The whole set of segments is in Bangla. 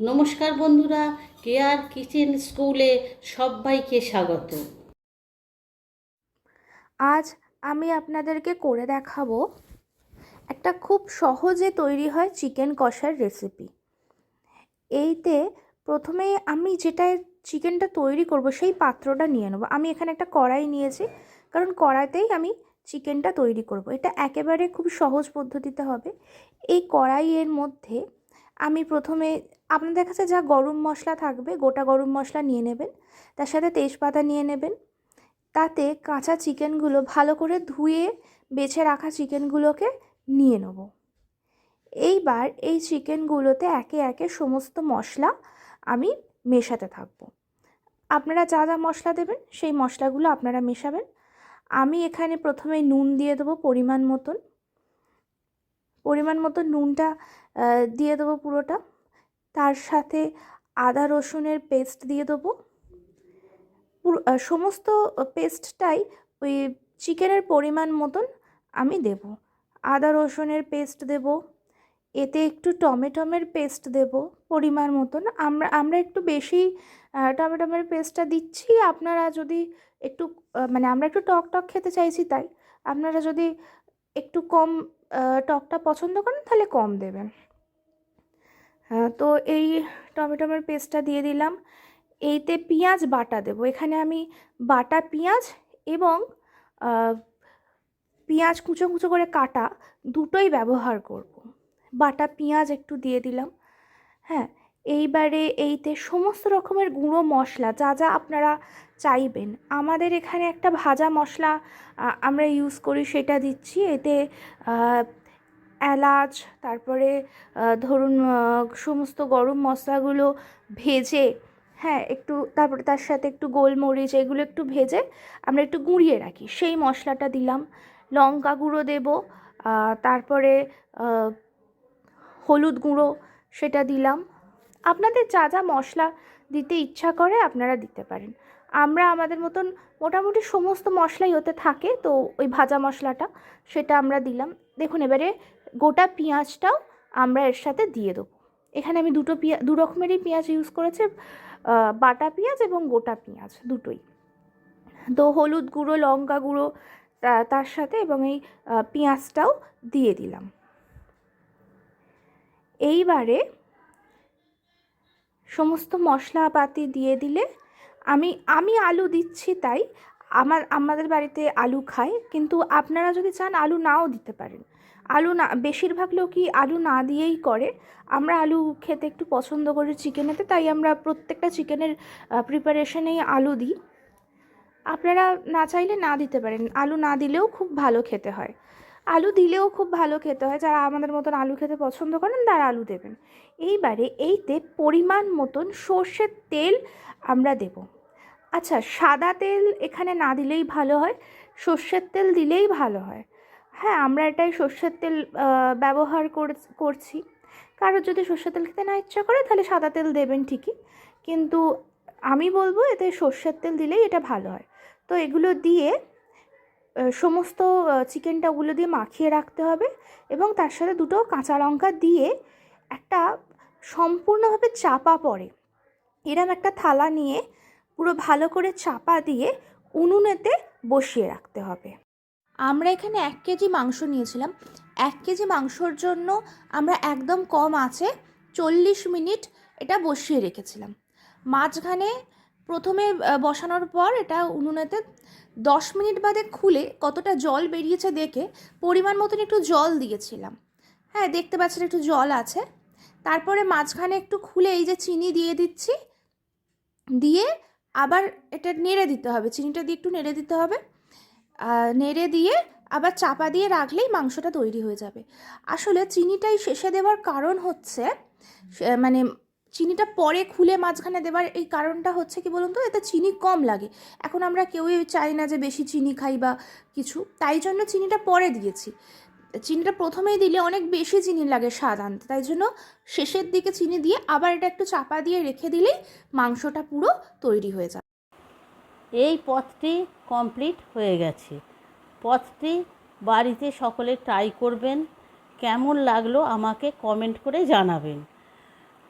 নমস্কার বন্ধুরা, কেয়ার কিচেন স্কুলে সবাইকে স্বাগত। আজ আমি আপনাদেরকে করে দেখাবো একটা খুব সহজে তৈরি হয় চিকেন কষার রেসিপি এইতে প্রথমে আমি যেটা চিকেনটা তৈরি করব সেই পাত্রটা নিয়ে নেব। আমি এখানে একটা কড়াই নিয়েছি, কারণ কড়াইতেই আমি চিকেনটা তৈরি করব। এটা একেবারে খুব সহজ পদ্ধতিতে হবে। এই কড়াইয়ের মধ্যে আমি প্রথমে আপনাদের কাছে যা গরম মশলা থাকবে, গোটা গরম মশলা নিয়ে নেবেন, তার সাথে তেজপাতা নিয়ে নেবেন। তাতে কাঁচা চিকেনগুলো ভালো করে ধুয়ে বেছে রাখা চিকেনগুলোকে নিয়ে নেব। এইবার এই চিকেনগুলোতে একে একে সমস্ত মশলা আমি মেশাতে থাকব। আপনারা যা যা মশলা দেবেন, সেই মশলাগুলো আপনারা মেশাবেন। আমি এখানে প্রথমে নুন দিয়ে দেবো পরিমাণ মতন। পরিমাণ মতো নুনটা দিয়ে দেবো পুরোটা। তার সাথে আদা রসুনের পেস্ট দিয়ে দেবো। সমস্ত পেস্টটাই ওই চিকেনের পরিমাণ মতন আমি দেব। আদা রসুনের পেস্ট দেব, এতে একটু টমেটোমের পেস্ট দেব পরিমাণ মতন। আমরা আমরা একটু বেশি টমেটোমের পেস্টটা দিচ্ছি, আপনারা যদি একটু মানে আমরা একটু টক টক খেতে চাইছি তাই। আপনারা যদি একটু কম টকটা পছন্দ করেন তাহলে কম দেবেন। তো এই টমেটোমের পেস্টটা দিয়ে দিলাম। এইতে পেঁয়াজ বাটা দেবো। এখানে আমি বাটা পেঁয়াজ এবং পেঁয়াজ কুচো কুচো করে কাটা দুটোই ব্যবহার করব। বাটা পেঁয়াজ একটু দিয়ে দিলাম। হ্যাঁ এইবারে এইতে সমস্ত রকমের গুঁড়ো মশলা যা যা আপনারা চাইবেন। আমাদের এখানে একটা ভাজা মশলা আমরা ইউজ করি সেটা দিচ্ছি। এতে এলাচ, তারপরে ধরুন সমস্ত গরম মশলাগুলো ভেজে হ্যাঁ একটু, তারপরে তার সাথে একটু গোলমরিচ, এগুলো একটু ভেজে আমরা একটু গুঁড়িয়ে রাখি। সেই মশলাটা দিলাম। লঙ্কা গুঁড়ো দেব তারপরে হলুদ গুঁড়ো সেটা দিলাম। আপনাদের যা যা মশলা দিতে ইচ্ছা করে আপনারা দিতে পারেন। আমরা আমাদের মতন মোটামুটি সমস্ত মশলাই ওতে থাকে, তো ওই ভাজা মশলাটা সেটা আমরা দিলাম। দেখুন, এবারে গোটা পেঁয়াজটাও আমরা এর সাথে দিয়ে দেবো। এখানে আমি দুটো পেঁয়াজ দু রকমেরই পেঁয়াজ ইউজ করেছি বাটা পেঁয়াজ এবং গোটা পেঁয়াজ দুটোই। তো হলুদ গুঁড়ো, লঙ্কা গুঁড়ো তার সাথে এবং এই পেঁয়াজটাও দিয়ে দিলাম। এইবারে সমস্ত মশলাপাতি দিয়ে দিলে আমি আমি আলু দিচ্ছি তাই আমার, আমাদের বাড়িতে আলু খায়, কিন্তু আপনারা যদি চান আলু নাও দিতে পারেন। আলু না, বেশিরভাগ লোকই আলু না দিয়েই করে। আমরা আলু খেতে একটু পছন্দ করি চিকেনেতে, তাই আমরা প্রত্যেকটা চিকেনের প্রিপারেশনেই আলু দিই। আপনারা না চাইলে না দিতে পারেন। আলু না দিলেও খুব ভালো খেতে হয়। আলু দিলেও খুব ভালো খেতে হয়। যারা আমাদের মতন আলু খেতে পছন্দ করেন, তারা আলু দেবেন। এইবারে এইতে পরিমাণ মতন সর্ষের তেল আমরা দেব। আচ্ছা সাদা তেল এখানে না দিলেই ভালো হয়, সর্ষের তেল দিলেই ভালো হয়। হ্যাঁ আমরা এটাই সর্ষের তেল ব্যবহার করছি। কারোর যদি সর্ষের তেল খেতে না ইচ্ছা করে, তাহলে সাদা তেল দেবেন ঠিকই। কিন্তু আমি বলব এতে সর্ষের তেল দিলেই এটা ভালো হয়। তো এগুলো দিয়ে সমস্ত চিকেনটা ওগুলো দিয়ে মাখিয়ে রাখতে হবে এবং তার সাথে দুটো কাঁচা লঙ্কা দিয়ে একটা সম্পূর্ণভাবে চাপা পড়ে। এরম একটা থালা নিয়ে পুরো ভালো করে চাপা দিয়ে উনুনেতে বসিয়ে রাখতে হবে। আমরা এখানে এক কেজি মাংস নিয়েছিলাম। এক কেজি মাংসর জন্য আমরা একদম কম আছে, চল্লিশ মিনিট এটা বসিয়ে রেখেছিলাম। মাঝখানে প্রথমে বসানোর পর এটা উনুনেতে দশ মিনিট বাদে খুলে কতটা জল বেরিয়েছে দেখে পরিমাণ মতন একটু জল দিয়েছিলাম। হ্যাঁ দেখতে পাচ্ছেন একটু জল আছে। তারপরে মাঝখানে একটু খুলে এই যে চিনি দিয়ে দিচ্ছি, দিয়ে আবার এটা নেড়ে দিতে হবে, চিনিটা দিয়ে একটু নেড়ে দিতে হবে। নেড়ে দিয়ে আবার চাপা দিয়ে রাখলেই মাংসটা তৈরি হয়ে যাবে। আসলে চিনিটাই শেষে দেওয়ার কারণ হচ্ছে মানে চিনিটা পরে খুলে মাঝখানে দেওয়ার এই কারণটা হচ্ছে কি বলুন তো? এতে চিনি কম লাগে। এখন আমরা কেউই চাই না যে বেশি চিনি খাই বা কিছু। তাই জন্য চিনিটা পরে দিয়েছি। চিনিটা প্রথমেই দিলে অনেক বেশি চিনি লাগে স্বাদ আনতে তাই জন্য শেষের দিকে চিনি দিয়ে আবার এটা একটু চাপা দিয়ে রেখে দিলেই মাংসটা পুরো তৈরি হয়ে যাবে। এই পথটি কমপ্লিট হয়ে গেছে। পথটি বাড়িতে সকলে ট্রাই করবেন। কেমন লাগল আমাকে কমেন্ট করে জানাবেন।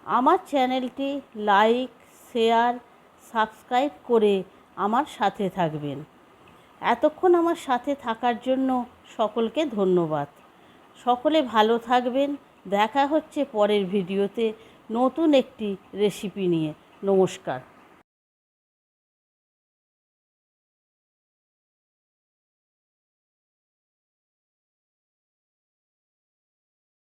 আমার চ্যানেলটি লাইক, শেয়ার, সাবস্ক্রাইব করে আমার সাথে থাকবেন। এতক্ষণ আমার সাথে থাকার জন্য সকলকে ধন্যবাদ। সকলে ভালো থাকবেন। দেখা হচ্ছে পরের ভিডিওতে নতুন একটি রেসিপি নিয়ে। নমস্কার।